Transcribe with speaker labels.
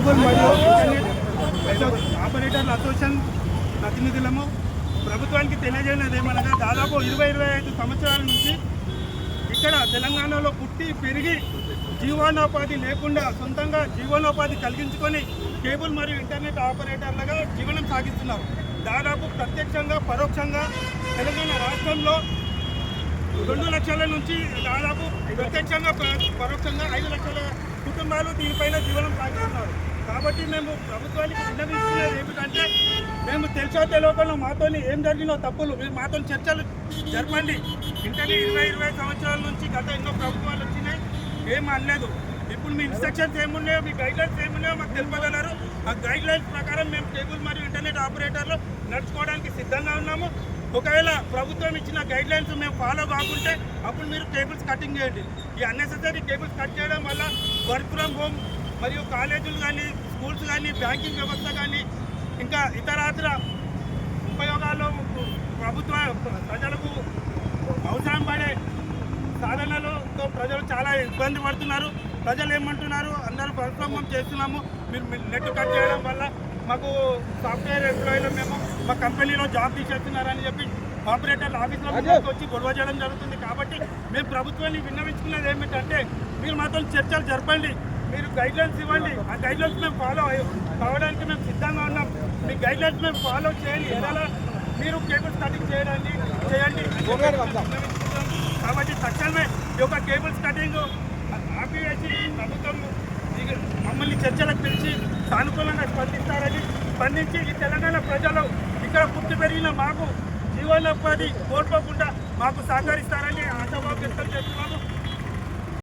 Speaker 1: Cable మరియు ఆపరేటర్ల association ప్రతినిధులము. ప్రభుత్వానికి తెలియజేయనది ఏమనగా దాదాపు ఇరవై ఇరవై ఐదు సంవత్సరాల నుంచి ఇక్కడ తెలంగాణలో పుట్టి పెరిగి జీవనోపాధి లేకుండా సొంతంగా జీవనోపాధి కలిగించుకొని కేబుల్ మరియు ఇంటర్నెట్ ఆపరేటర్లుగా జీవనం సాగిస్తున్నారు. దాదాపు ప్రత్యక్షంగా పరోక్షంగా తెలంగాణ రాష్ట్రంలో రెండు లక్షల నుంచి దాదాపు ప్రత్యక్షంగా పరోక్షంగా ఐదు లక్షల కుటుంబాలు దీనిపైన జీవనం సాగిస్తున్నారు. కాబట్టి మేము ప్రభుత్వానికి విన్నవిస్తున్నది ఏమిటంటే మేము తెలిసో తెలియకుండా మాతో ఏం జరిగినో తప్పులు మీరు మాతో చర్చలు జరపండి. ఇంటనే ఇరవై ఇరవై సంవత్సరాల నుంచి గత ఎన్నో ప్రభుత్వాలు వచ్చినాయి ఏం అనలేదు. ఇప్పుడు మీ ఇన్స్ట్రక్షన్స్ ఏమున్నాయో మీ గైడ్లైన్స్ ఏమున్నాయో మాకు తెలుపగలరు. ఆ గైడ్లైన్స్ ప్రకారం మేము కేబుల్ మరియు ఇంటర్నెట్ ఆపరేటర్లు నడుచుకోవడానికి సిద్ధంగా ఉన్నాము. ఒకవేళ ప్రభుత్వం ఇచ్చిన గైడ్ లైన్స్ మేము ఫాలో కాకుంటే అప్పుడు మీరు కేబుల్స్ కటింగ్ చేయండి. ఈ అన్నెసెసరీ కేబుల్స్ కట్ చేయడం వల్ల వర్క్ ఫ్రమ్ హోమ్ మరియు కాలేజీలు కానీ స్కూల్స్ కానీ బ్యాంకింగ్ వ్యవస్థ కానీ ఇంకా ఇతరాతర ఉపయోగాల్లో ప్రభుత్వ ప్రజలకు అవసరం పడే సాధనలతో ప్రజలు చాలా ఇబ్బంది పడుతున్నారు. ప్రజలు ఏమంటున్నారు? అందరూ హోమ్ చేస్తున్నాము. మీరు నెట్ కట్ చేయడం వల్ల మాకు సాఫ్ట్వేర్ ఎంప్లాయీలు మేము మా కంపెనీలో జాబ్ తీసేస్తున్నారని చెప్పి ఆపరేటర్ల ఆఫీస్లో వచ్చి గొడవ చేయడం జరుగుతుంది. కాబట్టి మేము ప్రభుత్వాన్ని విన్నవించుకున్నది ఏమిటంటే మీరు మాతో చర్చలు జరపండి. మీరు గైడ్లైన్స్ ఇవ్వండి. ఆ గైడ్లైన్స్ మేము ఫాలో కావడానికి మేము సిద్ధంగా ఉన్నాం. మీ గైడ్లైన్స్ మేము ఫాలో చేయండి. ఎలా మీరు కేబుల్స్ కటింగ్ చేయడానికి చేయండి. కాబట్టి తక్షణమే ఈ యొక్క కేబుల్స్ కటింగ్ ఆపివేసి ప్రభుత్వం మమ్మల్ని చర్చలకు పిలిచి సానుకూలంగా స్పందిస్తారని స్పందించి ఈ తెలంగాణ ప్రజలు ఇక్కడ పుట్టి పెరిగిన మాకు జీవనోపాధి కోల్పోకుండా మాకు సహకరిస్తారని ఆశాభావం వ్యక్తం చేస్తున్నాము.